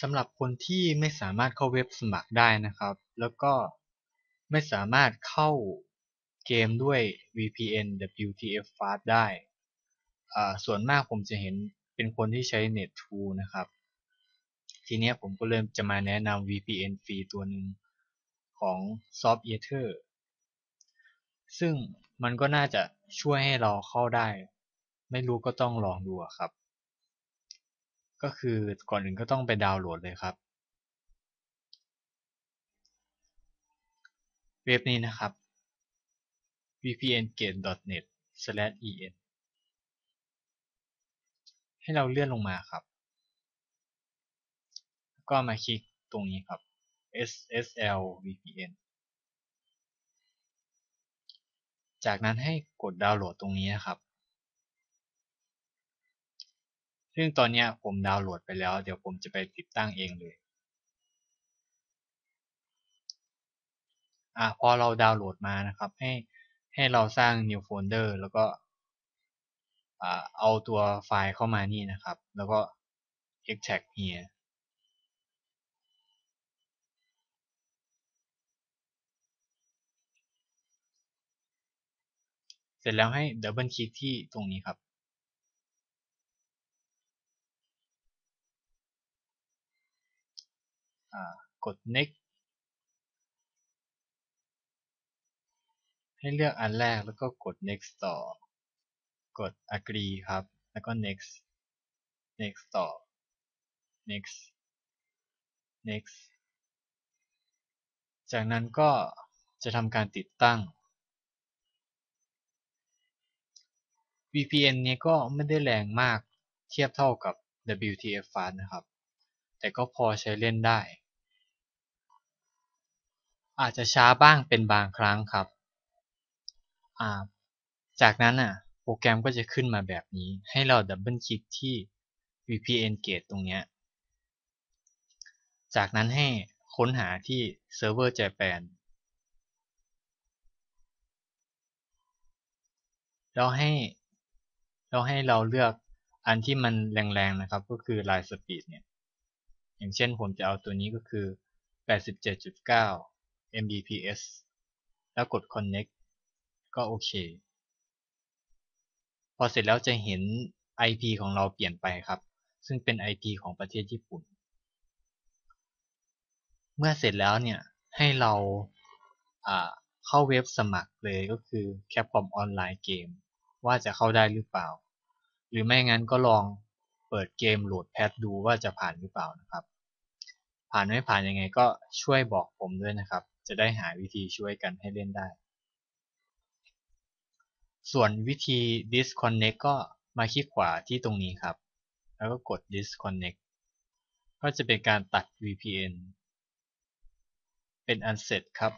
สำหรับคนที่ไม่สามารถเข้าเว็บสมัครได้นะครับ แล้วก็ไม่สามารถเข้าเกมด้วย VPN WTF-Fast ได้ ส่วนมากผมจะเห็นเป็นคนที่ใช้ Net2 นะครับ ทีนี้ผมก็เริ่มจะมาแนะนำ VPN ฟรีตัวหนึ่งของ Softeater ซึ่งมันก็น่าจะช่วยให้เราเข้าได้ ไม่รู้ก็ต้องลองดูครับ ก็คือก่อนอื่นก็ต้องไปดาวน์โหลดเลยครับ เว็บนี้นะครับ vpngate.net/en ให้เราเลื่อนลงมาครับ ก็มาคลิกตรงนี้ครับ SSL VPN จากนั้นให้กดดาวน์โหลดตรงนี้นะครับ ซึ่งตอนนี้ผมดาวน์โหลดไปแล้ว เดี๋ยวผมจะไปติดตั้งเองเลยอะพอเราดาวน์โหลดมานะครับให้ให้เราสร้าง new folder แล้วก็เอาตัวไฟล์เข้ามานี่นะครับ แล้วก็ extract here เสร็จแล้วให้ดับเบิลคลิกที่ตรงนี้ครับ กด next ให้เลือกอันแรกแล้วก็กด next ต่อ กด agree ครับ แล้วก็ next next ต่อ next next จากนั้นก็จะทำการติดตั้ง VPN นี้ก็ไม่ได้แรงมากเทียบเท่ากับ WTF-Fast นะครับ แต่ก็พอใช้เล่นได้ อาจจะช้าบ้างเป็นบางครั้งครับ จากนั้นอะโปรแกรมก็จะขึ้นมาแบบนี้ให้เราดับเบิลคลิกที่ VPN Gate ตรงเนี้ย จากนั้นให้ค้นหาที่ Server Japan แล้วให้เราให้เราเลือกอันที่มันแรงๆนะครับ ก็คือ Line Speed เนี่ย อย่างเช่นผมจะเอาตัวนี้ก็คือ 87.9 Mbps แล้วกด Connect ก็โอเค พอเสร็จแล้วจะเห็น IP ของเราเปลี่ยนไปครับ ซึ่งเป็น IP ของประเทศญี่ปุ่น เมื่อเสร็จแล้วเนี่ย ให้เราเข้าเว็บสมัครเลยก็คือ Capcom Online Game ว่าจะเข้าได้หรือเปล่า หรือไม่งั้นก็ลอง เปิดเกมโหลดแพทดูว่าจะผ่านหรือเปล่านะครับ ผ่านไม่ผ่านยังไงก็ช่วยบอกผมด้วยนะครับ จะได้หาวิธีช่วยกันให้เล่นได้ ส่วนวิธี disconnect ก็มาคลิกขวาที่ตรงนี้ครับ แล้วก็กด disconnect ก็จะเป็นการตัด VPN เป็นอันเสร็จครับ